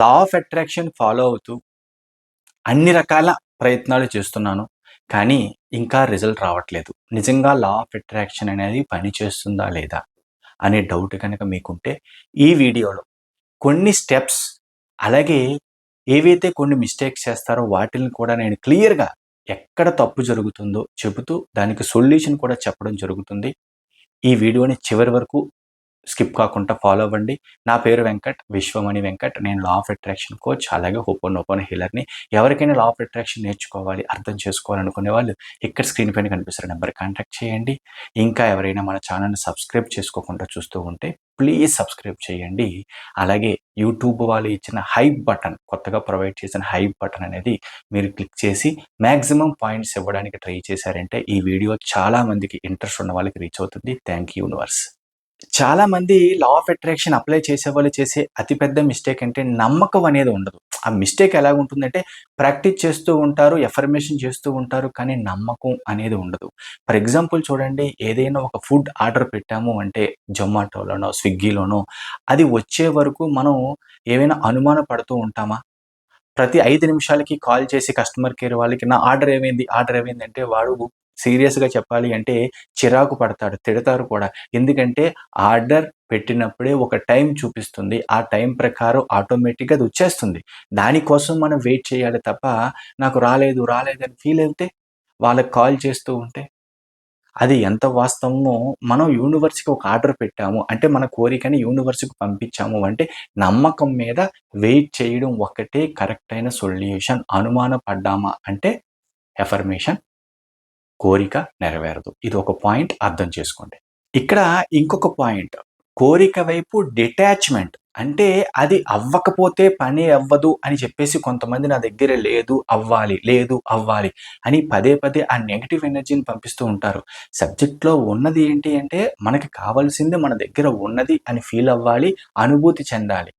Law of attraction follow అవుతూ అన్ని రకాల ప్రయత్నాలు చేస్తున్నాను. కానీ ఇంకా రిజల్ట్ రావట్లేదు. నిజంగా లా ఆఫ్ అట్రాక్షన్ అనేది పని చేస్తుందా లేదా అనే డౌట్ కనుక మీకుంటే ఈ వీడియోలో కొన్ని స్టెప్స్ అలాగే ఏవైతే కొన్ని మిస్టేక్స్ చేస్తారో వాటిని కూడా నేను క్లియర్గా ఎక్కడ తప్పు జరుగుతుందో చెబుతూ దానికి సొల్యూషన్ కూడా చెప్పడం జరుగుతుంది. ఈ వీడియోని చివరి వరకు స్కిప్ కాకుండా ఫాలో అవ్వండి. నా పేరు వెంకట్ విశ్వమణి వెంకట్. నేను లా ఆఫ్ అట్రాక్షన్ కోచ్ అలాగే ఓపెన్ ఓపెన్ హీలర్ని ఎవరికైనా లా ఆఫ్ అట్రాక్షన్ నేర్చుకోవాలి అర్థం చేసుకోవాలనుకునే వాళ్ళు ఇక్కడ స్క్రీన్ పైన కనిపిస్తున్న నెంబర్ కాంటాక్ట్ చేయండి. ఇంకా ఎవరైనా మన ఛానల్ని సబ్స్క్రైబ్ చేసుకోకుండా చూస్తూ ఉంటే ప్లీజ్ సబ్స్క్రైబ్ చేయండి. అలాగే యూట్యూబ్ వాళ్ళు ఇచ్చిన హైప్ బటన్ కొత్తగా ప్రొవైడ్ చేసిన హైప్ బటన్ అనేది మీరు క్లిక్ చేసి మ్యాక్సిమం పాయింట్స్ ఇవ్వడానికి ట్రై చేశారంటే ఈ వీడియో చాలా మందికి ఇంట్రెస్ట్ ఉన్న వాళ్ళకి రీచ్ అవుతుంది. థ్యాంక్ యూ యూనివర్స్ చాలా మంది లా ఆఫ్ అట్రాక్షన్ అప్లై చేసే వాళ్ళు చేసే అతిపెద్ద మిస్టేక్ అంటే నమ్మకం అనేది ఉండదు. ఆ మిస్టేక్ ఎలా ఉంటుందంటే ప్రాక్టీస్ చేస్తూ ఉంటారు ఎఫర్మేషన్ చేస్తూ ఉంటారు కానీ నమ్మకం అనేది ఉండదు. ఫర్ ఎగ్జాంపుల్ చూడండి ఏదైనా ఒక ఫుడ్ ఆర్డర్ పెట్టాము అంటే జొమాటోలోనో స్విగ్గీలోనో అది వచ్చే వరకు మనం ఏమైనా అనుమాన పడుతూ ఉంటామా? ప్రతి ఐదు నిమిషాలకి కాల్ చేసి కస్టమర్ కేర్ వాళ్ళకి నా ఆర్డర్ ఏమైంది? ఆర్డర్ ఏమైంది? అంటే వాడు సీరియస్గా చెప్పాలి అంటే చిరాకు పడతాడు తిడతారు కూడా. ఎందుకంటే ఆర్డర్ పెట్టినప్పుడే ఒక టైం చూపిస్తుంది. ఆ టైం ప్రకారం ఆటోమేటిక్గా అది వచ్చేస్తుంది. దానికోసం మనం వెయిట్ చేయాలి తప్ప నాకు రాలేదు రాలేదు అని ఫీల్ అయితే వాళ్ళకి కాల్ చేస్తూ ఉంటే అది ఎంత వాస్తవమో మనం యూనివర్స్కి ఒక ఆర్డర్ పెట్టాము. అంటే మన కోరికని యూనివర్స్కి పంపించాము అంటే నమ్మకం మీద వెయిట్ చేయడం ఒక్కటే కరెక్ట్ అయిన సొల్యూషన్. అనుమాన పడ్డామా అంటే ఎఫర్మేషన్ కోరిక నెరవేరదు. ఇది ఒక పాయింట్ అర్థం చేసుకోండి. ఇక్కడ ఇంకొక పాయింట్. కోరిక వైపు డిటాచ్మెంట్ అంటే అది అవ్వకపోతే పని అవ్వదు అని చెప్పేసి కొంతమంది నా దగ్గర లేదు అవ్వాలి లేదు అవ్వాలి అని పదే పదే ఆ నెగిటివ్ ఎనర్జీని పంపిస్తూ ఉంటారు. సబ్జెక్ట్లో ఉన్నది ఏంటి అంటే మనకి కావాల్సింది మన దగ్గర ఉన్నది అని ఫీల్ అవ్వాలి అనుభూతి చెందాలి.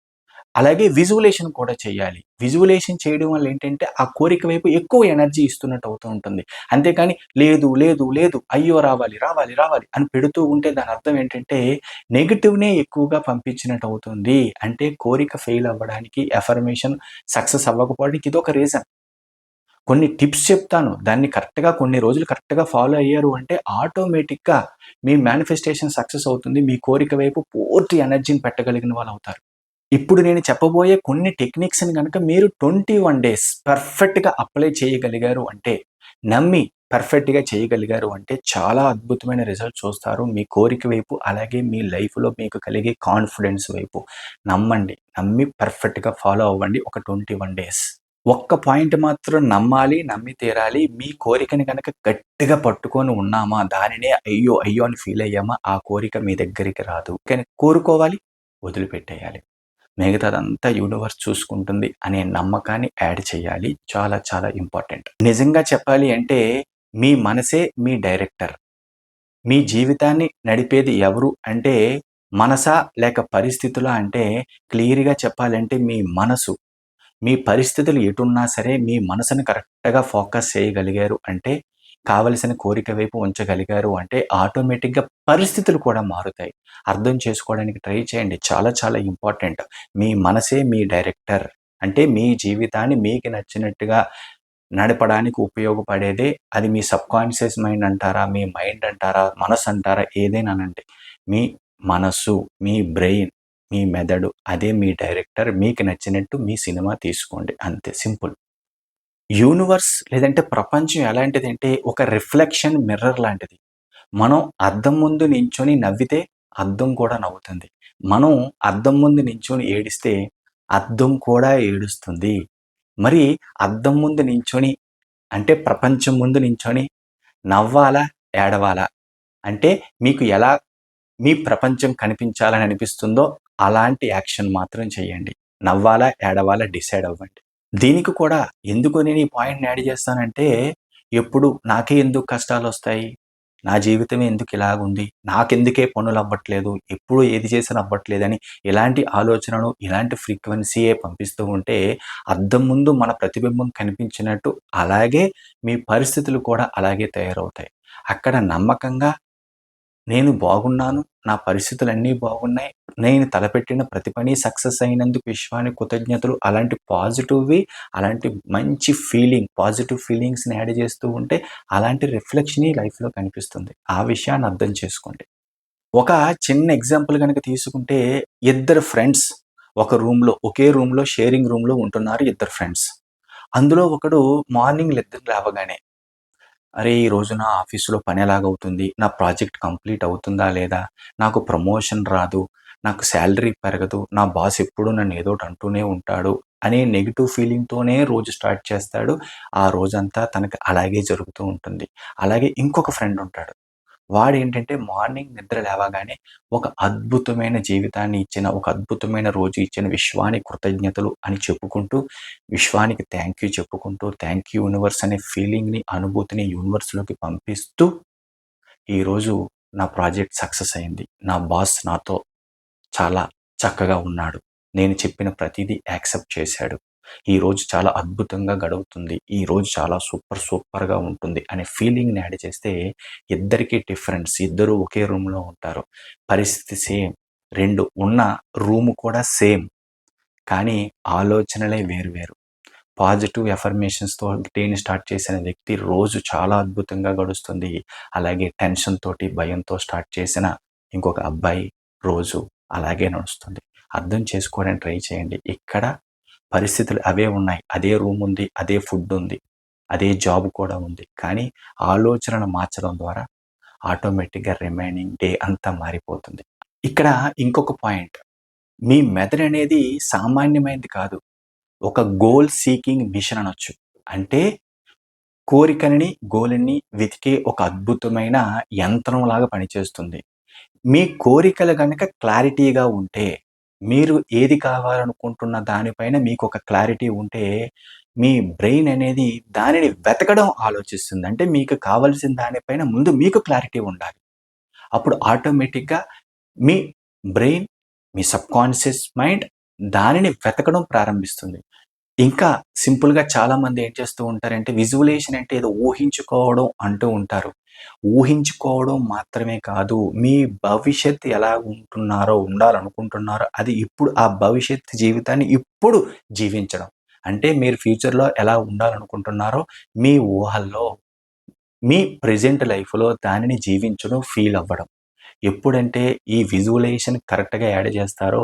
అలాగే విజువలేషన్ కూడా చేయాలి. విజువలేషన్ చేయడం వల్ల ఏంటంటే ఆ కోరిక వైపు ఎక్కువ ఎనర్జీ ఇస్తున్నట్టు అవుతూ ఉంటుంది. అంతేకాని లేదు లేదు లేదు అయ్యో రావాలి రావాలి రావాలి అని పెడుతూ ఉంటే దాని అర్థం ఏంటంటే నెగిటివ్నే ఎక్కువగా పంపించినట్టు అవుతుంది. అంటే కోరిక ఫెయిల్ అవ్వడానికి ఎఫర్మేషన్ సక్సెస్ అవ్వకపోవడానికి ఇది ఒక రీజన్ కొన్ని టిప్స్ చెప్తాను. దాన్ని కరెక్ట్గా కొన్ని రోజులు కరెక్ట్గా ఫాలో అయ్యారు అంటే ఆటోమేటిక్గా మీ మేనిఫెస్టేషన్ సక్సెస్ అవుతుంది. మీ కోరిక వైపు పూర్తి ఎనర్జీని పెట్టగలిగిన వాళ్ళు అవుతారు. ఇప్పుడు నేను చెప్పబోయే కొన్ని టెక్నిక్స్ని కనుక మీరు ట్వంటీ వన్ డేస్ పర్ఫెక్ట్గా అప్లై చేయగలిగారు అంటే నమ్మి పర్ఫెక్ట్గా చేయగలిగారు అంటే చాలా అద్భుతమైన రిజల్ట్ చూస్తారు. మీ కోరిక వైపు అలాగే మీ లైఫ్లో మీకు కలిగే కాన్ఫిడెన్స్ వైపు నమ్మండి. నమ్మి పర్ఫెక్ట్గా ఫాలో అవ్వండి ఒక ట్వంటీ వన్ డేస్ ఒక్క పాయింట్ మాత్రం నమ్మాలి నమ్మి తీరాలి. మీ కోరికని కనుక గట్టిగా పట్టుకొని ఉన్నామా దానినే అయ్యో అయ్యో అని ఫీల్ అయ్యామా ఆ కోరిక మీ దగ్గరికి రాదు. కానీ కోరుకోవాలి వదిలిపెట్టేయాలి. మిగతాదంతా యూనివర్స్ చూసుకుంటుంది అనే నమ్మకాన్ని యాడ్ చేయాలి. చాలా చాలా ఇంపార్టెంట్ నిజంగా చెప్పాలి అంటే మీ మనసే మీ డైరెక్టర్ మీ జీవితాన్ని నడిపేది ఎవరు అంటే మనసా లేక పరిస్థితుల అంటే క్లియర్గా చెప్పాలంటే మీ మనసు. మీ పరిస్థితులు ఎటున్నా సరే మీ మనసును కరెక్ట్గా ఫోకస్ చేయగలిగారు అంటే కావలసిన కోరిక వైపు ఉంచగలిగారు అంటే ఆటోమేటిక్గా పరిస్థితులు కూడా మారుతాయి. అర్థం చేసుకోవడానికి ట్రై చేయండి. చాలా చాలా ఇంపార్టెంట్. మీ మనసే మీ డైరెక్టర్. అంటే మీ జీవితాన్ని మీకు నచ్చినట్టుగా నడపడానికి ఉపయోగపడేదే అది మీ సబ్ కాన్షియస్ మైండ్ అంటారా మీ మైండ్ అంటారా మనసు అంటారా ఏదైనా అనండి. మీ మనసు మీ బ్రెయిన్ మీ మెదడు అదే మీ డైరెక్టర్. మీకు నచ్చినట్టు మీ సినిమా తీసుకోండి. అంతే. సింపుల్. యూనివర్స్ లేదంటే ప్రపంచం ఎలాంటిది అంటే ఒక రిఫ్లెక్షన్ మిర్రర్ లాంటిది. మనం అద్దం ముందు నించొని నవ్వితే అద్దం కూడా నవ్వుతుంది. మనం అద్దం ముందు నించొని ఏడిస్తే అద్దం కూడా ఏడుస్తుంది. మరి అద్దం ముందు నించొని అంటే ప్రపంచం ముందు నించొని నవ్వాలా ఏడవాలా? అంటే మీకు ఎలా మీ ప్రపంచం కనిపించాలని అనిపిస్తుందో అలాంటి యాక్షన్ మాత్రం చేయండి. నవ్వాలా ఏడవాలా డిసైడ్ అవ్వండి. దీనికి కూడా ఎందుకు నేను ఈ పాయింట్ని యాడ్ చేస్తానంటే ఎప్పుడు నాకే ఎందుకు కష్టాలు వస్తాయి? నా జీవితమే ఎందుకు ఇలాగుంది? నాకెందుకే పనులు అవ్వట్లేదు? ఎప్పుడు ఏది చేసినా అవ్వట్లేదని ఇలాంటి ఆలోచనను ఇలాంటి ఫ్రీక్వెన్సీయే పంపిస్తూ ఉంటే అద్దం ముందు మన ప్రతిబింబం కనిపించినట్టు అలాగే మీ పరిస్థితులు కూడా అలాగే తయారవుతాయి. అక్కడ నమ్మకంగా నేను బాగున్నాను. నా పరిస్థితులన్నీ బాగున్నాయి. నేను తలపెట్టిన ప్రతి పని సక్సెస్ అయినందుకు విశ్వానికి కృతజ్ఞతలు. అలాంటి పాజిటివ్‌వి అలాంటి మంచి ఫీలింగ్ పాజిటివ్ ఫీలింగ్స్‌ని యాడ్ చేస్తూ ఉంటే అలాంటి రిఫ్లెక్షనే లైఫ్‌లో కనిపిస్తుంది. ఆ విషయాన్ని అర్థం చేసుకోండి. ఒక చిన్న ఎగ్జాంపుల్ కనుక తీసుకుంటే ఇద్దరు ఫ్రెండ్స్ ఒక రూమ్‌లో ఒకే రూమ్‌లో షేరింగ్ రూమ్‌లో ఉంటున్నారు ఇద్దరు ఫ్రెండ్స్. అందులో ఒకడు మార్నింగ్ నిద్ర లేవగానే అరే! ఈరోజు నా ఆఫీస్‌లో పని ఎలాగవుతుంది? నా ప్రాజెక్ట్ కంప్లీట్ అవుతుందా లేదా? నాకు ప్రమోషన్ రాదు. నాకు శాలరీ పెరగదు. నా బాస్ ఎప్పుడూ నన్ను ఏదో అంటూనే ఉంటాడు. అనే నెగిటివ్ ఫీలింగ్‌తోనే రోజు స్టార్ట్ చేస్తాడు. ఆ రోజంతా తనకి అలాగే జరుగుతూ ఉంటుంది. అలాగే ఇంకొక ఫ్రెండ్ ఉంటాడు. వాడేంటంటే మార్నింగ్ నిద్ర లేవగానే ఒక అద్భుతమైన జీవితాన్ని ఇచ్చిన, ఒక అద్భుతమైన రోజు ఇచ్చిన విశ్వానికి కృతజ్ఞతలు అని చెప్పుకుంటూ, విశ్వానికి థ్యాంక్ యూ చెప్పుకుంటూ, థ్యాంక్ యూ యూనివర్స్ అనే ఫీలింగ్‌ని, అనుభూతిని యూనివర్స్‌లోకి పంపిస్తూ, ఈరోజు నా ప్రాజెక్ట్ సక్సెస్ అయింది. నా బాస్ నాతో చాలా చక్కగా ఉన్నాడు. నేను చెప్పిన ప్రతిదీ యాక్సెప్ట్ చేశాడు. ఈరోజు చాలా అద్భుతంగా గడుపుతుంది. ఈరోజు చాలా సూపర్ సూపర్‌గా ఉంటుంది అనే ఫీలింగ్‌ని యాడ్ చేస్తే ఇద్దరికీ డిఫరెన్స్. ఇద్దరు ఒకే రూమ్‌లో ఉంటారు. పరిస్థితి సేమ్. రెండు ఉన్న రూమ్ కూడా సేమ్. కానీ ఆలోచనలే వేరు వేరు. పాజిటివ్ ఎఫర్మేషన్స్‌తో డేని స్టార్ట్ చేసిన వ్యక్తి రోజు చాలా అద్భుతంగా గడుస్తుంది. అలాగే టెన్షన్ తోటి, భయంతో స్టార్ట్ చేసిన ఇంకొక అబ్బాయి రోజు అలాగే నడుస్తుంది. అర్థం చేసుకోవడానికి ట్రై చేయండి. ఇక్కడ పరిస్థితులు అవే ఉన్నాయి. అదే రూమ్ ఉంది. అదే ఫుడ్ ఉంది. అదే జాబ్ కూడా ఉంది. కానీ ఆలోచనను మార్చడం ద్వారా ఆటోమేటిక్‌గా రిమైనింగ్ డే అంతా మారిపోతుంది. ఇక్కడ ఇంకొక పాయింట్. మీ మెదడు అనేది సామాన్యమైనది కాదు. ఒక గోల్ సీకింగ్ మిషన్ అనొచ్చు. అంటే కోరికలని, గోల్‌ని వెతికే ఒక అద్భుతమైన యంత్రంలాగా పనిచేస్తుంది. మీ కోరికలు కనుక క్లారిటీగా ఉంటే, మీరు ఏది కావాలనుకుంటున్న దానిపైన మీకు ఒక క్లారిటీ ఉంటే, మీ బ్రెయిన్ అనేది దానిని వెతకడం ఆలోచిస్తుంది. అంటే మీకు కావాల్సిన దానిపైన ముందు మీకు క్లారిటీ ఉండాలి. అప్పుడు ఆటోమేటిక్‌గా మీ బ్రెయిన్, మీ సబ్‌కాన్షియస్ మైండ్ దానిని వెతకడం ప్రారంభిస్తుంది. ఇంకా సింపుల్‌గా చాలామంది ఏం చేస్తూ ఉంటారంటే విజువలేషన్ అంటే ఏదో ఊహించుకోవడం అంటూ ఉంటారు. ఊహించుకోవడం మాత్రమే కాదు. మీ భవిష్యత్తు ఎలా ఉంటున్నారో, ఉండాలనుకుంటున్నారో అది ఇప్పుడు ఆ భవిష్యత్ జీవితాన్ని ఇప్పుడు జీవించడం. అంటే మీరు ఫ్యూచర్‌లో ఎలా ఉండాలనుకుంటున్నారో మీ ఊహల్లో, మీ ప్రెజెంట్ లైఫ్‌లో దానిని జీవించడం, ఫీల్ అవ్వడం. ఎప్పుడంటే ఈ విజువలైజేషన్ కరెక్ట్‌గా యాడ్ చేస్తారో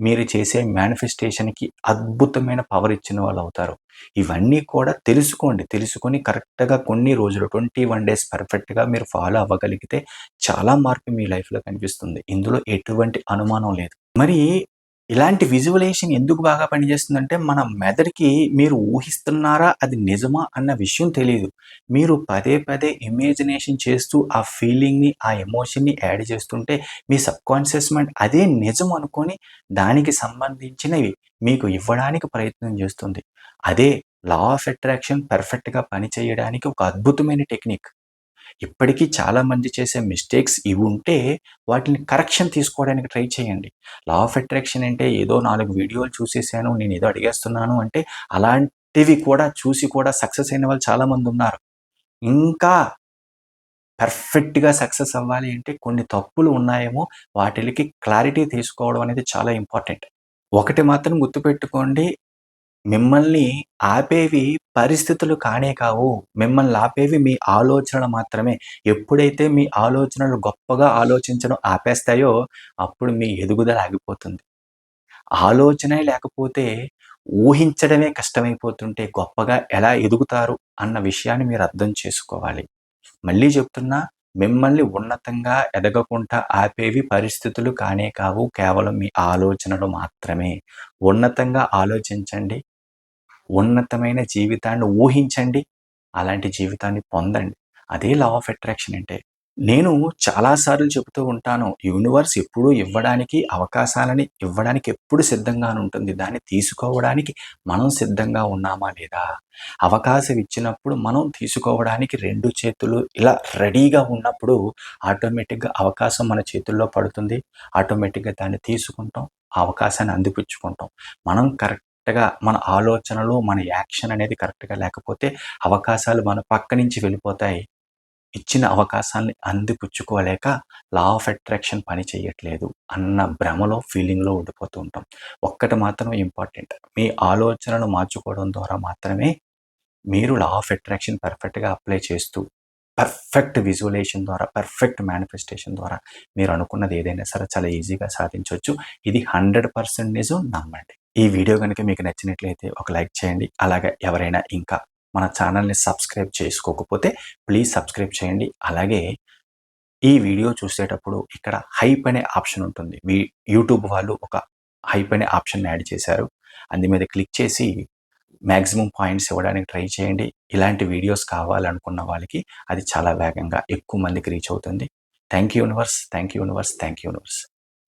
మీరు చేసే మేనిఫెస్టేషన్‌కి అద్భుతమైన పవర్ ఇచ్చిన వాళ్ళు అవుతారు ఇవన్నీ కూడా తెలుసుకోండి. తెలుసుకొని కరెక్ట్‌గా కొన్ని రోజులు 21 డేస్ పర్ఫెక్ట్‌గా మీరు ఫాలో అవ్వగలిగితే చాలా మార్పు మీ లైఫ్‌లో కనిపిస్తుంది. ఇందులో ఎటువంటి అనుమానం లేదు. మరి ఇలాంటి విజువలైజేషన్ ఎందుకు బాగా పనిచేస్తుందంటే మన మెదడుకి మీరు ఊహిస్తున్నారా? అది నిజమా? అన్న విషయం తెలియదు మీరు పదే పదే ఇమాజినేషన్ చేస్తూ ఆ ఫీలింగ్‌ని, ఆ ఎమోషన్‌ని యాడ్ చేస్తుంటే మీ సబ్‌కాన్షియస్ మైండ్ అదే నిజం అనుకొని దానికి సంబంధించినవి మీకు ఇవ్వడానికి ప్రయత్నం చేస్తుంది. అదే లా ఆఫ్ అట్రాక్షన్ పర్ఫెక్ట్‌గా పనిచేయడానికి ఒక అద్భుతమైన టెక్నిక్. ఇప్పటికీ చాలామంది చేసే మిస్టేక్స్ ఇవి ఉంటే వాటిని కరెక్షన్ తీసుకోవడానికి ట్రై చేయండి. లా ఆఫ్ అట్రాక్షన్ అంటే ఏదో నాలుగు వీడియోలు చూసేసాను. నేను ఏదో అడిగేస్తున్నాను అంటే అలాంటివి కూడా చూసి కూడా సక్సెస్ అయిన వాళ్ళు చాలామంది ఉన్నారు ఇంకా పర్ఫెక్ట్‌గా సక్సెస్ అవ్వాలి అంటే కొన్ని తప్పులు ఉన్నాయేమో వాటికి క్లారిటీ తీసుకోవడం అనేది చాలా ఇంపార్టెంట్. ఒకటి మాత్రం గుర్తుపెట్టుకోండి. మిమ్మల్ని ఆపేవి పరిస్థితులు కానే కావు. మిమ్మల్ని ఆపేవి మీ ఆలోచనలు మాత్రమే. ఎప్పుడైతే మీ ఆలోచనలు గొప్పగా ఆలోచించడం ఆపేస్తాయో అప్పుడు మీ ఎదుగుదల ఆగిపోతుంది. ఆలోచనే లేకపోతే ఊహించడమే కష్టమైపోతుంటే గొప్పగా ఎలా ఎదుగుతారు అన్న విషయాన్ని మీరు అర్థం చేసుకోవాలి. మళ్ళీ చెప్తున్నా మిమ్మల్ని ఉన్నతంగా ఎదగకుండా ఆపేవి పరిస్థితులు కానే కావు. కేవలం మీ ఆలోచనలు మాత్రమే. ఉన్నతంగా ఆలోచించండి. ఉన్నతమైన జీవితాన్ని ఊహించండి. అలాంటి జీవితాన్ని పొందండి. అదే లా ఆఫ్ అట్రాక్షన్ అంటే. నేను చాలా సార్లు చెబుతూ ఉంటాను. యూనివర్స్ ఎప్పుడూ ఇవ్వడానికి అవకాశాలని ఇవ్వడానికి ఎప్పుడు సిద్ధంగానే ఉంటుంది. దాన్ని తీసుకోవడానికి మనం సిద్ధంగా ఉన్నామా లేదా? అవకాశం ఇచ్చినప్పుడు మనం తీసుకోవడానికి రెండు చేతులు ఇలా రెడీగా ఉన్నప్పుడు ఆటోమేటిక్‌గా అవకాశం మన చేతుల్లో పడుతుంది. ఆటోమేటిక్‌గా దాన్ని తీసుకుంటాం. అవకాశాన్ని అందిపుచ్చుకుంటాం. మనం కరెక్ట్ కరెక్ట్‌గా మన ఆలోచనలు, మన యాక్షన్ అనేది కరెక్ట్‌గా లేకపోతే అవకాశాలు మన పక్క నుంచి వెళ్ళిపోతాయి. ఇచ్చిన అవకాశాన్ని అందిపుచ్చుకోలేక లా ఆఫ్ అట్రాక్షన్ పని చేయట్లేదు అన్న భ్రమలో ఫీలింగ్‌లో ఉండిపోతూ ఉంటాం. ఒక్కటి మాత్రం ఇంపార్టెంట్. మీ ఆలోచనలు మార్చుకోవడం ద్వారా మాత్రమే మీరు లా ఆఫ్ అట్రాక్షన్ పర్ఫెక్ట్‌గా అప్లై చేస్తూ, పర్ఫెక్ట్ విజువలేషన్ ద్వారా, పర్ఫెక్ట్ మేనిఫెస్టేషన్ ద్వారా మీరు అనుకున్నది ఏదైనా సరే చాలా ఈజీగా సాధించవచ్చు ఇది 100% నిజం నమ్మండి. ఈ వీడియో కనుక మీకు నచ్చినట్లయితే ఒక లైక్ చేయండి. అలాగే ఎవరైనా ఇంకా మన ఛానల్‌ని సబ్స్క్రైబ్ చేసుకోకపోతే ప్లీజ్ సబ్స్క్రైబ్ చేయండి. అలాగే ఈ వీడియో చూసేటప్పుడు ఇక్కడ హైప్ అనే ఆప్షన్ ఉంటుంది. మీ యూట్యూబ్ వాళ్ళు ఒక హైప్ అనే ఆప్షన్ యాడ్ చేశారు. అందు మీద క్లిక్ చేసి మ్యాక్సిమం పాయింట్స్ ఇవ్వడానికి ట్రై చేయండి. ఇలాంటి వీడియోస్ కావాలనుకున్న వాళ్ళకి అది చాలా వేగంగా ఎక్కువ మందికి రీచ్ అవుతుంది. Thank you universe. Thank you universe. Thank you universe.